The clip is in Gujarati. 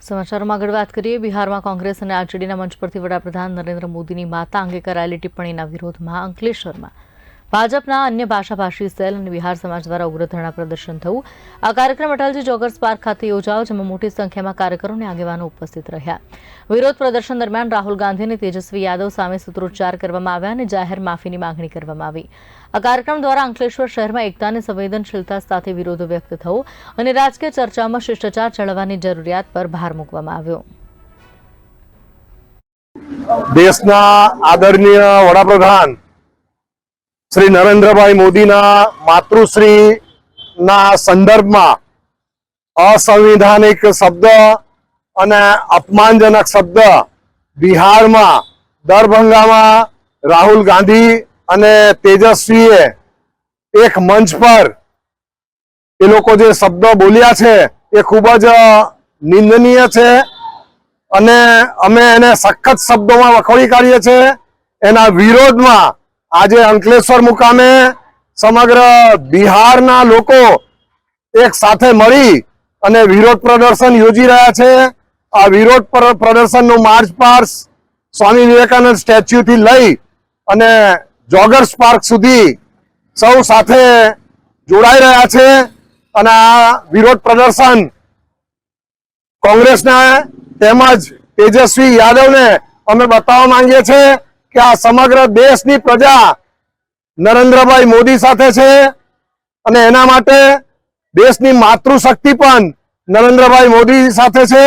સમાચારોમાં આગળ વાત કરીએ, બિહારમાં કોંગ્રેસ અને આરજેડીના મંચ પરથી વડાપ્રધાન નરેન્દ્ર મોદીની માતા અંગે કરાયેલી ટિપ્પણીના વિરોધમાં અંકલેશ્વરમાં ભાજપના અન્ય ભાષાભાષી સેલ અને બિહાર સમાજ દ્વારા ઉગ્ર ધરણા પ્રદર્શન થયું. આ કાર્યક્રમ અટલજી જોગર્સ પાર્ક ખાતે યોજાયો, જેમાં મોટી સંખ્યામાં કાર્યકરો અને આગેવાનો ઉપસ્થિત રહ્યા. વિરોધ પ્રદર્શન દરમિયાન રાહુલ ગાંધી અને તેજસ્વી યાદવ સામે સૂત્રોચ્ચાર કરવામાં આવ્યા અને જાહેર માફીની માંગણી કરવામાં આવી. આ કાર્યક્રમ દ્વારા અંકલેશ્વર શહેરમાં એકતા અને સંવેદનશીલતા સાથે વિરોધ વ્યક્ત થયો અને રાજકીય ચર્ચામાં શિષ્ટાચાર જાળવવાની જરૂરિયાત પર ભાર મૂકવામાં આવ્યો. દેશના આદરણીય વડાપ્રધાન શ્રી નરેન્દ્રભાઈ મોદીના માતૃશ્રીના સંદર્ભમાં અસંવિધાનિક શબ્દ અને અપમાનજનક શબ્દ બિહારમાં, દરભંગામાં રાહુલ ગાંધી અને તેજસ્વીએ એક મંચ પર એ લોકો જે શબ્દ બોલ્યા છે એ ખૂબ જ નિંદનીય છે અને અમે એને સખત શબ્દોમાં વખોડી કાઢીએ છીએ. એના વિરોધમાં આજે અંકલેશ્વર મુકામે સમગ્ર બિહારના લોકો એક સાથે મળી અને વિરોધ પ્રદર્શન યોજી રહ્યા છે. આ વિરોધ પ્ર- પ્રદર્શનનું માર્ચ પાર્સ સ્વામી વિવેકાનંદ સ્ટેચ્યુથી લઈ અને જોગર્સ પાર્ક સુધી સૌ સાથે જોડાઈ રહ્યા છે અને આ વિરોધ પ્રદર્શન કોંગ્રેસના તેમજ તેજસ્વી યાદવને અમે બતાવવા માંગીએ છીએ. કે આ સમગ્ર દેશની પ્રજા નરેન્દ્રભાઈ મોદી સાથે છે અને એના માટે દેશની માતૃશક્તિ પણ નરેન્દ્રભાઈ મોદી સાથે છે.